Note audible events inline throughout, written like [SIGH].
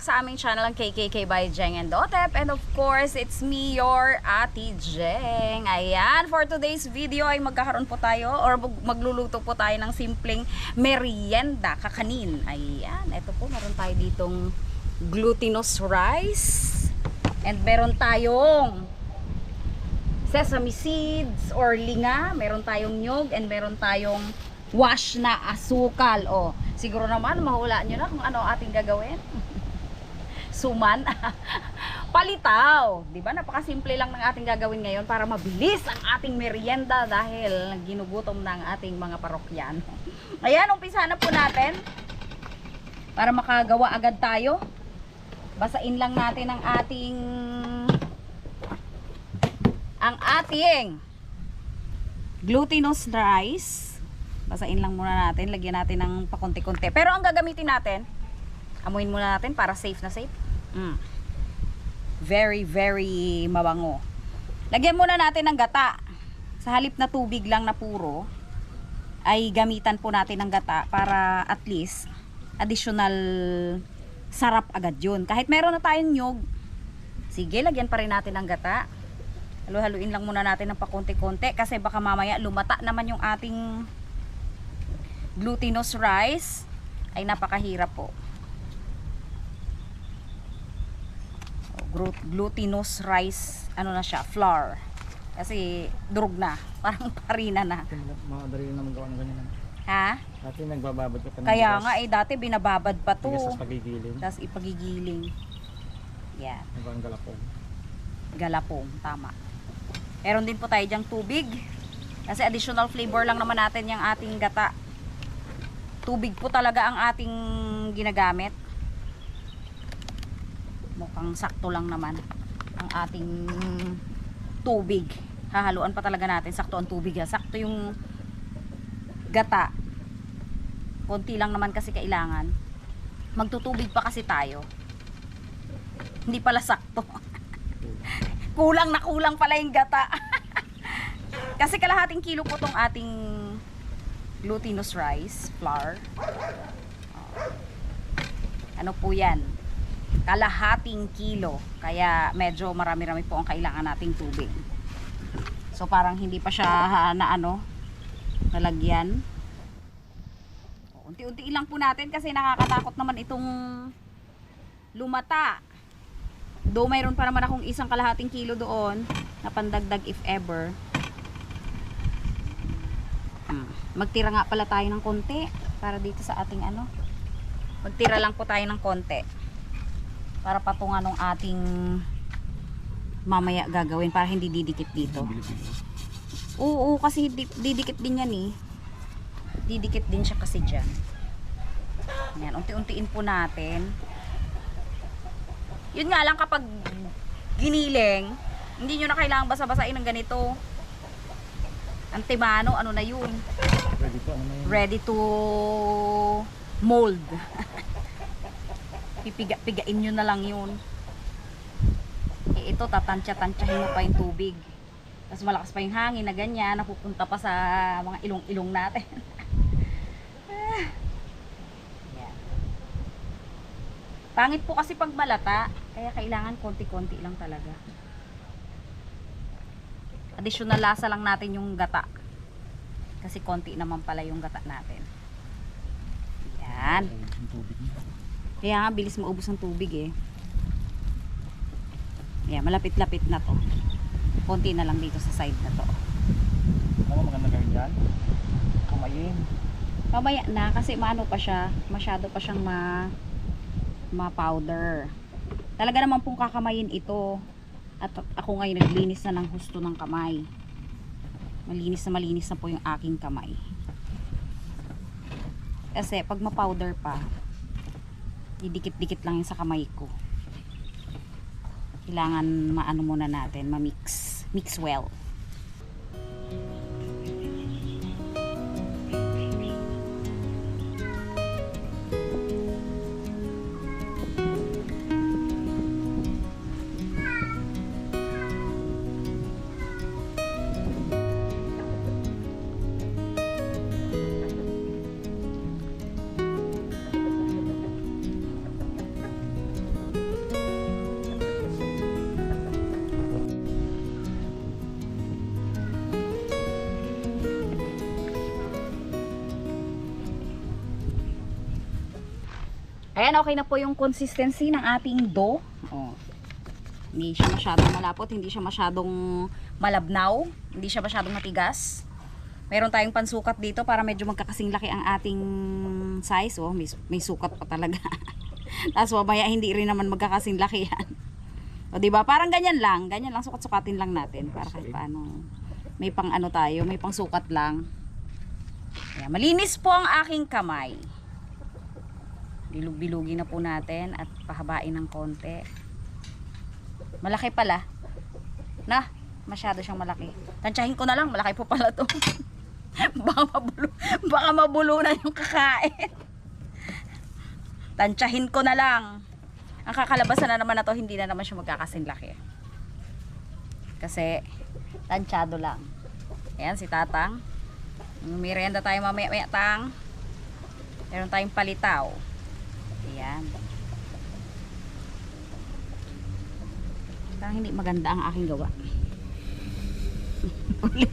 back sa aming channel ang KKK by Jeng and Dotep. And of course, it's me, your Ate Jeng. Ayan, for today's video ay magkakaroon po tayo or mag- magluluto po tayo ng simpleng merienda, kakanin. Ayan, ito po, meron tayo ditong glutinous rice. And meron tayong sesame seeds or linga, meron tayong nyog, and meron tayong wash na asukal. O, siguro naman, mahula nyo na kung ano ating gagawin. Suman. [LAUGHS] Palitaw. Di ba? Napakasimple lang ng ating gagawin ngayon para mabilis ang ating merienda dahil ginugutom ng ating mga parokyano. [LAUGHS] Ayan, umpisa na po natin. Para makagawa agad tayo. Basain lang natin ang ating ang ating glutinous rice. Basain lang muna natin. Lagyan natin ng pakunti-kunti. Pero ang gagamitin natin, amuin muna natin para safe na safe. Mm. Very, very mabango. Lagyan muna natin ng gata. Sa halip na tubig lang na puro, ay gamitan po natin ng gata para at least additional sarap agad yun. Kahit meron na tayong nyog, sige, lagyan pa rin natin ng gata. Halo-haluin lang muna natin ng pakunti-kunti kasi baka mamaya lumata naman yung ating glutinous rice ay napakahirap po. So, glu- glutinous rice, ano na siya, flour. Kasi durog na, [LAUGHS] parang parina na. Madali na magawa ng ganyan. Ha? Dati nagbababad ka pa Kaya nga eh, dati binababad pa to. Sa pagigiling. Tapos ipagigiling. Yan. Nagawang galapong. galapong, tama. Meron din po tayo dyang tubig. Kasi additional flavor lang naman natin yung ating gata. Tubig po talaga ang ating ginagamit. Mukhang sakto lang naman ang ating tubig. Hahaluan pa talaga natin. Sakto ang tubig. Ha? Sakto yung gata. Konti lang naman kasi kailangan. Magtutubig pa kasi tayo. Hindi pala sakto. [LAUGHS] kulang na kulang pala yung gata. [LAUGHS] Kasi kalahating kilo po tong ating glutinous rice flour. Ano po yan? Kalahating kilo. Kaya medyo marami-rami po ang kailangan nating tubig. So parang hindi pa siya na ano, nalagyan. Unti-unti lang po natin kasi nakakatakot naman itong lumata. Though mayroon pa naman akong isang kalahating kilo doon na pandagdag if ever. Hmm. Magtira nga pala tayo ng konti para dito sa ating ano. Magtira lang po tayo ng konti para patungan ng ating mamaya gagawin para hindi didikit dito. Oo, oo, kasi di- didikit din yan eh. Didikit din siya kasi dyan. Yan, unti-untiin po natin. Yun nga lang kapag giniling, hindi nyo na kailangan basa-basain ng ganito. Antimano, ano na yun? Ready to, ano na yun? Ready to mold. [LAUGHS] Pipiga-pigain nyo na lang yun. Eh, ito, tatansya-tansyahin mo pa yung tubig. Tapos malakas pa yung hangin na ganyan, napupunta pa sa mga ilong-ilong natin. [LAUGHS] Ah. Pangit po kasi pag malata, kaya kailangan konti-konti lang talaga. Additional lasa lang natin yung gata. Kasi konti naman pala yung gata natin. Yan. Kaya nga, bilis maubos ang tubig eh. Yan, malapit-lapit na to. Konti na lang dito sa side na to. Ano maganda gawin dyan? Kamayin. Mamaya na kasi maano pa siya, masyado pa siyang ma ma-powder. Talaga naman pong kakamayin ito. At ako ngayon naglinis na ng husto ng kamay. Malinis na malinis na po yung aking kamay. Kasi pag ma-powder pa, didikit-dikit lang sa kamay ko. Kailangan maano muna natin, ma-mix. Mix well. Ayan, okay na po yung consistency ng ating dough. Oh. Hindi siya masyadong malapot, hindi siya masyadong malabnaw, hindi siya masyadong matigas. Meron tayong pansukat dito para medyo magkakasing laki ang ating size. Oh, may, may sukat pa talaga. [LAUGHS] Tapos mamaya hindi rin naman magkakasing laki yan. O di ba? Parang ganyan lang, ganyan lang sukat-sukatin lang natin para kahit paano may pang ano tayo, may pang sukat lang. Ayan, malinis po ang aking kamay. Bilug-bilugi na po natin at pahabain ng konti. Malaki pala. Na, masyado siyang malaki. Tansyahin ko na lang, malaki po pala to. [LAUGHS] baka mabulo, baka mabulo na yung kakain. Tansyahin ko na lang. Ang kakalabasan na naman na to, hindi na naman siya magkakasing laki. Kasi, tansyado lang. Ayan, si Tatang. Merienda tayo mamaya-maya, Tang. Meron tayong palitaw. Ayan. Parang hindi maganda ang aking gawa. [LAUGHS] Ulit.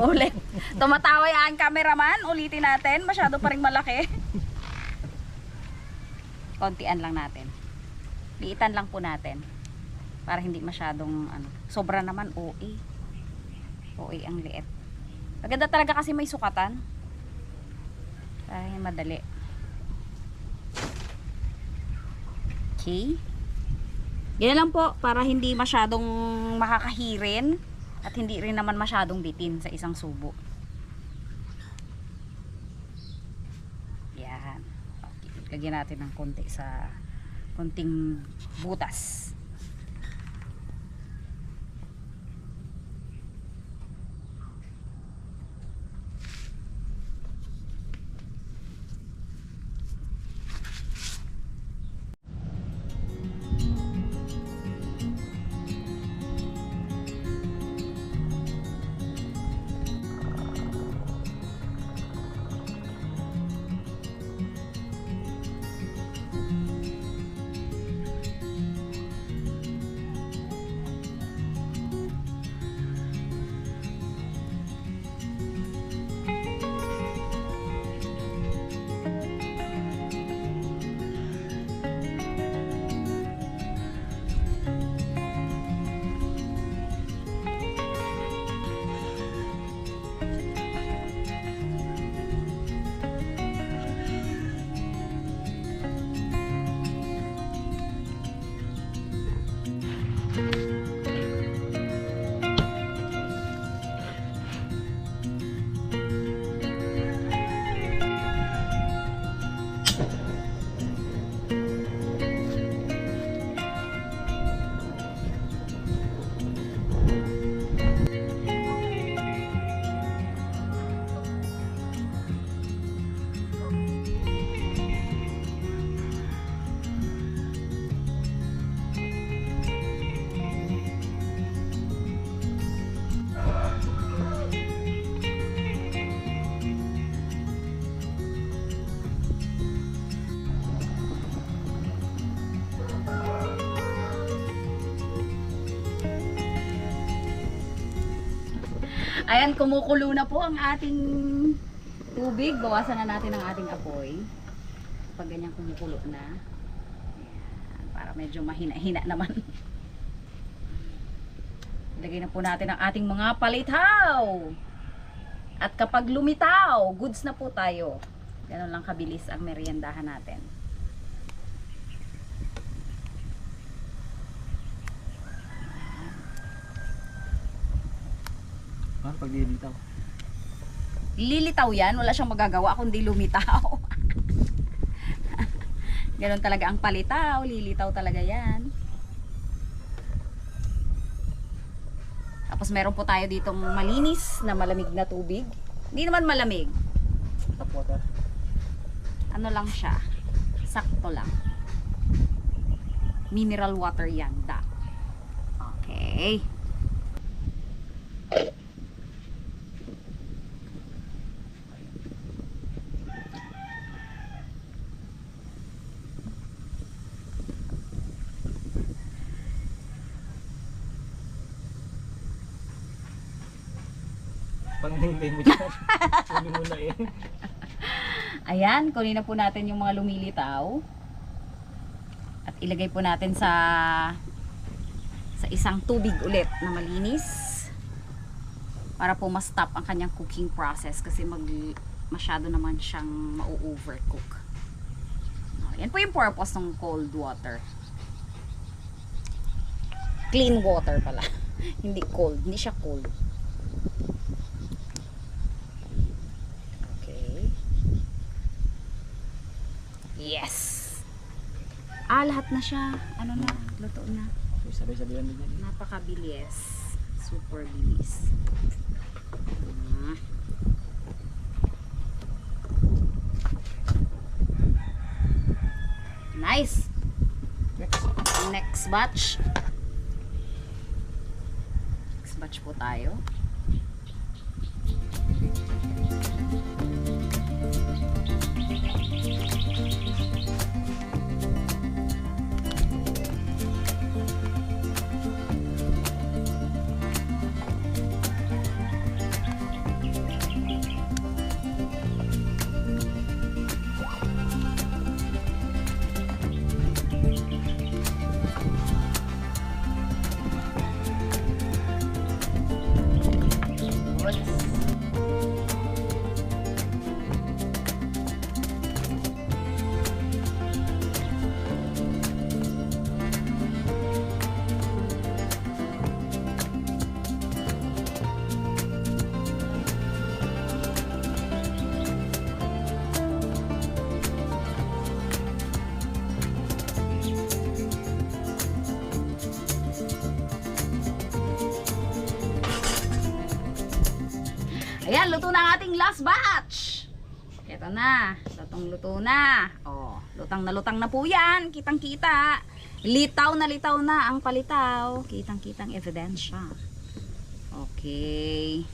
Ulit. Tumatawa yan, cameraman. Ulitin natin. Masyado pa rin malaki. Kontian lang natin. Liitan lang po natin. Para hindi masyadong ano. Sobra naman OA. OA ang liit. Maganda talaga kasi may sukatan. Ay, madali. Okay. Yan lang po para hindi masyadong makakahirin at hindi rin naman masyadong bitin sa isang subo. Yan. Okay. Lagyan natin ng konti sa konting butas. Ayan, kumukulo na po ang ating tubig. Bawasan na natin ang ating apoy. Pag ganyan kumukulo na. Ayan, para medyo mahina-hina naman. [LAUGHS] Lagay na po natin ang ating mga palitaw. At kapag lumitaw, goods na po tayo. Ganon lang kabilis ang meriendahan natin. Ha? Pag dilitaw. Lilitaw yan, wala siyang magagawa kundi lumitaw. [LAUGHS] Ganon talaga ang palitaw, lilitaw talaga yan. Tapos meron po tayo ditong malinis na malamig na tubig. Hindi naman malamig. Tap water. Ano lang siya. Sakto lang. Mineral water yan, da. Okay. Pang hintay mo dyan. Huli mo na eh. Ayan, kunin na po natin yung mga lumilitaw. At ilagay po natin sa sa isang tubig ulit na malinis para po ma-stop ang kanyang cooking process kasi mag masyado naman siyang mau-overcook. Oh, Yan po yung purpose ng cold water. Clean water pala. [LAUGHS] hindi cold. Hindi siya cold. Yes. Ah, lahat na siya. Ano na? Luto na. Sabay-sabay lang din yan. Napakabilis. Super bilis. Ah. Nice. Next. Next batch. Next batch po tayo. Luto na ang ating last batch. Ito na. Lutong luto na. Oh, lutang na lutang na po yan. Kitang kita. Litaw na litaw na ang palitaw. Kitang kitang ebidensya. Okay.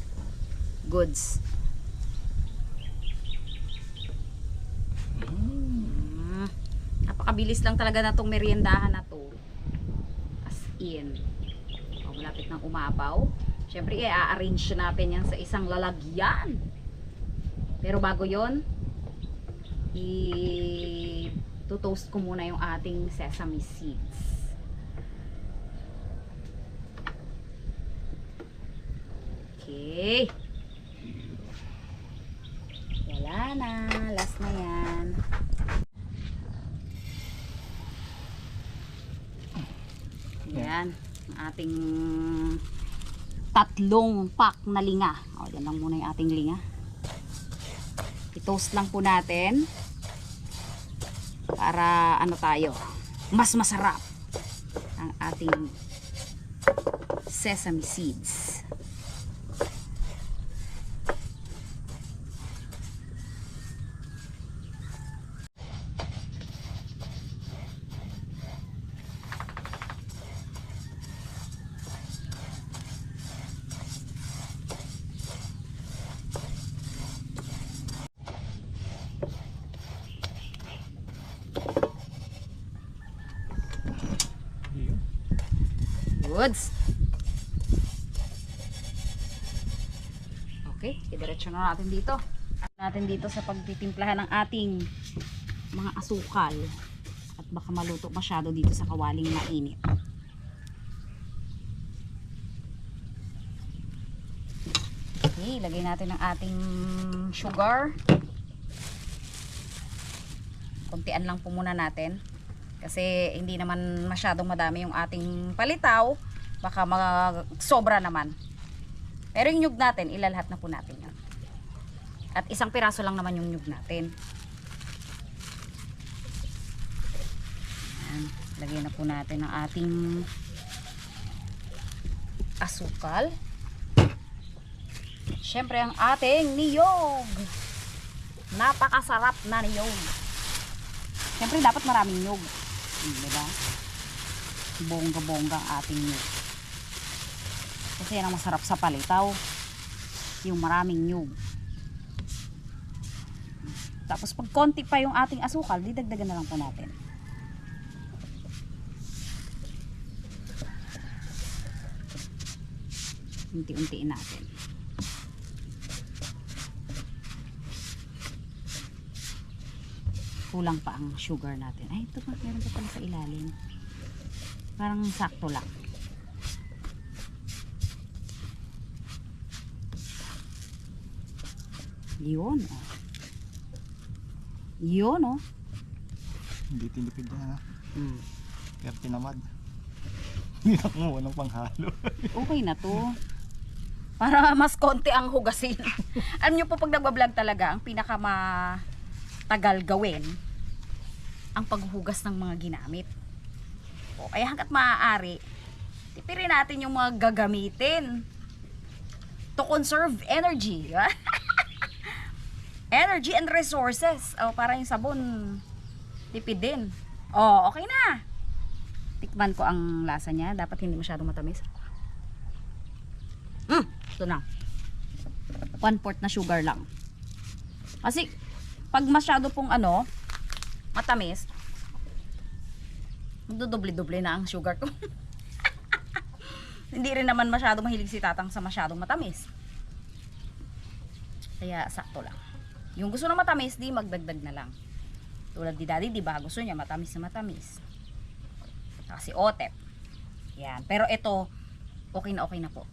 Goods. Mm. Napakabilis lang talaga na tong meriendahan na to. As in. Oh, malapit ng umapaw. Siyempre, i-arrange natin yan sa isang lalagyan. Pero bago yon i-toast ko muna yung ating sesame seeds. Okay. Wala na. Last na yan. Yan. Ating tatlong pack na linga. O, yan lang muna yung ating linga. I-toast lang po natin para ano tayo, mas masarap ang ating sesame seeds. Yun. Goods. Okay, idiretso na natin dito. At natin dito sa pagtitimplahan ng ating mga asukal. At baka maluto masyado dito sa kawaling mainit. Okay, lagay natin ang ating sugar. Kuntian lang po muna natin. Kasi hindi naman masyadong madami yung ating palitaw. Baka mag sobra naman. Pero yung nyug natin, ilalahat na po natin yun. At isang piraso lang naman yung nyug natin. Ayan. Lagyan na po natin ang ating asukal. Siyempre ang ating niyog. Napakasarap na niyog. Siyempre dapat maraming nyug. Hmm, diba? Bongga-bongga ang ating nyug. Kasi yan ang masarap sa palitaw. Yung maraming nyug. Tapos pag konti pa yung ating asukal, didagdagan na lang po natin. Unti-untiin natin. kulang pa ang sugar natin. Ay, ito pa, meron pa pala sa ilalim. Parang sakto lang. Yun, oh. Yun, oh. Hindi tinipid na ha. Hmm. Pero tinamad. [LAUGHS] Hindi na kumuha ng panghalo. [LAUGHS] Okay na to. Para mas konti ang hugasin. [LAUGHS] Alam niyo po pag nagbablog talaga, ang pinaka tagal gawin ang paghugas ng mga ginamit. O, kaya hanggat maaari, tipirin natin yung mga gagamitin to conserve energy. Energy and resources. O, para yung sabon, tipid din. O, okay na. Tikman ko ang lasa niya. Dapat hindi masyadong matamis. Mm, ito na. One fourth na sugar lang. Kasi, pag masyado pong ano, matamis, magdodoble-doble na ang sugar ko. [LAUGHS] Hindi rin naman masyado mahilig si tatang sa masyadong matamis. Kaya, sakto lang. Yung gusto na matamis, di magdagdag na lang. Tulad di daddy, di ba? Gusto niya matamis na matamis. Kasi otep. Yan. Pero ito, okay na okay na po.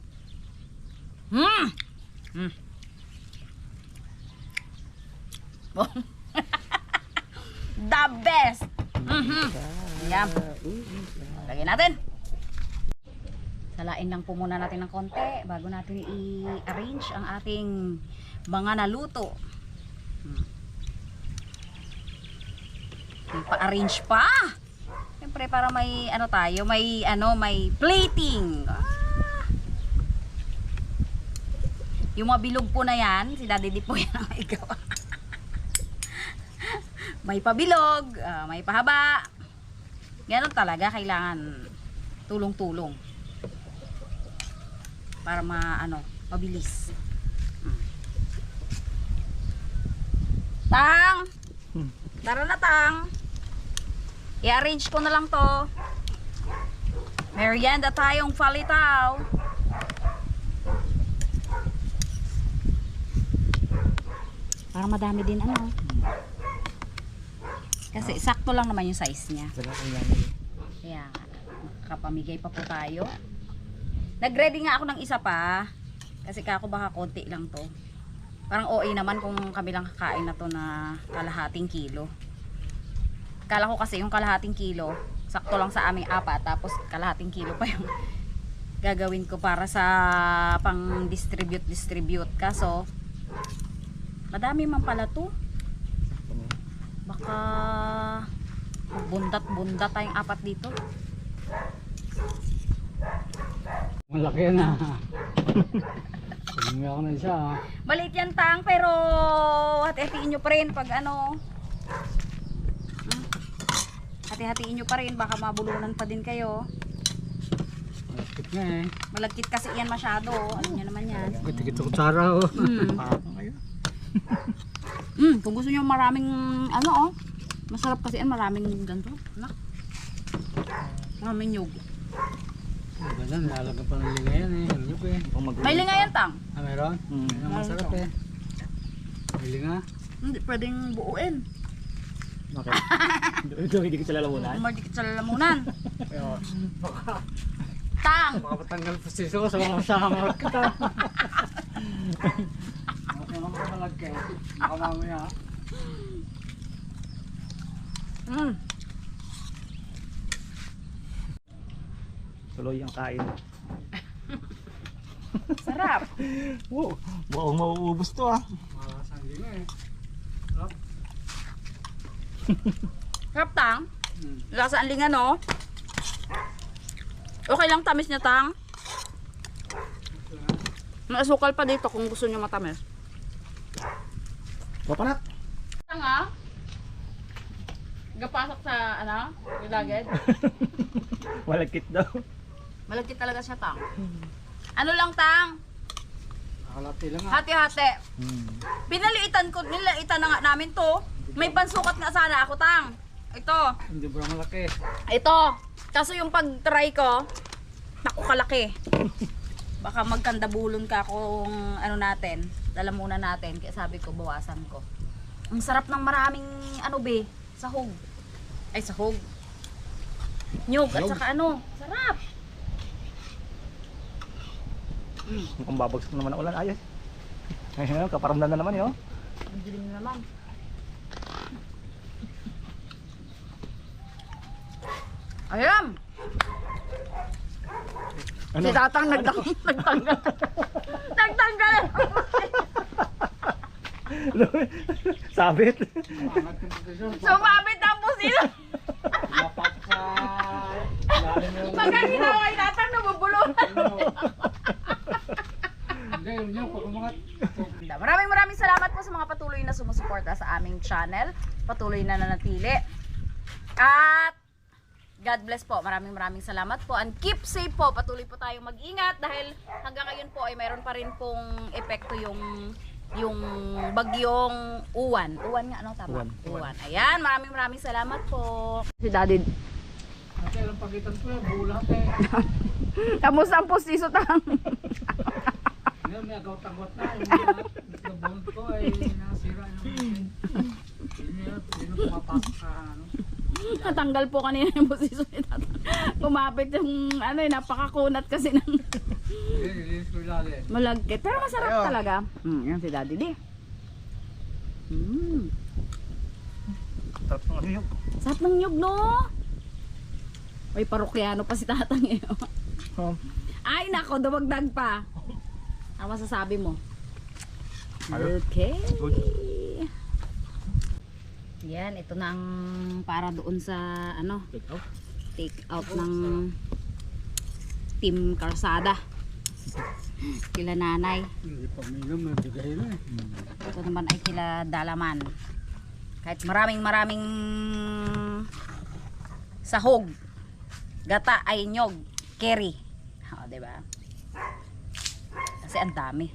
Hmm! Hmm. [LAUGHS] The best! Mhm. Yan. Lagyan natin. Salain lang po muna natin ng konti bago natin i-arrange ang ating mga naluto. Hmm. Pa-arrange pa. Siyempre para may ano tayo, may ano, may plating. Ah. Yung mga po na yan, si Daddy di po [LAUGHS] yan ang gawa. may pabilog, ah, may pahaba. Ganon talaga, kailangan tulong-tulong. Para ma, ano, mabilis. Mm. Tang! Tara na, Tang! I-arrange ko na lang to. Merienda tayong falitaw. Para madami din ano. Kasi sakto lang naman yung size niya. Yan. Kaya nga, makakapamigay pa po tayo. Nag-ready nga ako ng isa pa. Kasi kako baka konti lang to. Parang OA naman kung kami lang kakain na to na kalahating kilo. Kala ko kasi yung kalahating kilo, sakto lang sa aming apat. Tapos kalahating kilo pa yung [LAUGHS] gagawin ko para sa pang distribute distribute. Kaso, madami man pala to. Baka bundat-bundat tayong apat dito. Malaki na. [LAUGHS] Hindi ako na isa. ah. Maliit yan tang, pero hati-hatiin nyo pa rin pag ano. Hmm? Hati-hatiin nyo pa rin, baka mabulunan pa din kayo. Malapit na eh. Malagkit kasi yan masyado. Alam nyo naman yan. Kitikit ko tara oh. [LAUGHS] Mm. Mm, kung gusto nyo maraming ano oh. Masarap kasi yan, maraming ganito. Maraming nyug. Ganda, nalagyan pa ng lingayan eh. Ang yuk eh. Pang mag- May linga yan tang. Ah, meron? Hmm. Yan ang masarap eh. May linga. Hindi pwedeng buuin. Bakit? [LAUGHS] Ito, hindi ko sila lamunan. Marikit sa lalamunan. Pero, Tang! Makapatanggal pa si Suso sa mga kasama kita. Okay naman ka malagkay. Baka mamaya. Mm. Tuloy ang kain. [LAUGHS] Sarap. Wow, mukhang mauubos to ah. Makakasang linga eh. Sarap tang. Hmm. Lasa ang linga no. Okay lang tamis niya tang. May asukal pa dito kung gusto niyo matamis. Papanak! Tang ah. Gapasok sa ano, ilagad. [LAUGHS] Malagkit daw. Malagkit talaga siya tang. Ano lang tang? Nakalati lang ah. Hati-hati. Hmm. Pinaliitan ko, nilaitan na nga namin to. May pansukat nga sana ako tang. Ito. Hindi ba malaki? Ito. Kaso yung pag-try ko, naku kalaki. Baka magkandabulon ka kung ano natin, lalamunan natin. Kaya sabi ko, bawasan ko. Ang sarap ng maraming ano be, Sahog. Ay, sahog. Nyog at Nyog. saka ano. Sarap. Mukhang babagsak naman ang ulan. Ayos. Ayun, kaparamdam na naman yun. Ang dilim na naman. Ayan! Ano? Si Tatang nagtang [LAUGHS] nagtanggal. nagtanggal! Sabit. Sumabit ang yung... Pagka ginawa yung Tatang, nabubulong. Hindi, yun yun. Pag umangat. Maraming maraming salamat po sa mga patuloy na sumusuporta sa aming channel. Patuloy na nanatili. At God bless po. Maraming maraming salamat po. And keep safe po. Patuloy po tayong mag-ingat dahil hanggang ngayon po ay mayroon pa rin pong epekto yung yung bagyong uwan. Uwan nga, ano tama? Uwan. Uwan. Ayan, maraming maraming salamat po. Si Daddy, Kasi alam pagitan ko yan. Bulat eh. [LAUGHS] kamusta ang postiso tang? [LAUGHS] Ngayon may agawat-agawat na. Yung mga nagkabunod ko ay nasira. Yun yung pumapasok sa ano. Natanggal po kanina yung postiso ni Tatang. Kumapit yung ano eh, napakakunat kasi ng Hindi, nilinis ko ilalim. Malagkit. Pero masarap Ayun. talaga. Hmm, yan si Daddy D. Hmm. Sarap ng yun. Sarap ng nyug, no? May parokyano pa si tatang eh. Ay, nako, dumagdag pa. Ano masasabi mo? Okay. Good. Yan, ito na ang para doon sa ano, Take out. take out ng Team Karsada. Kila nanay. Eh. Ito naman ay kila Dalaman. Kahit maraming maraming sahog, gata ay nyog, kerry. O, diba? Kasi ang dami.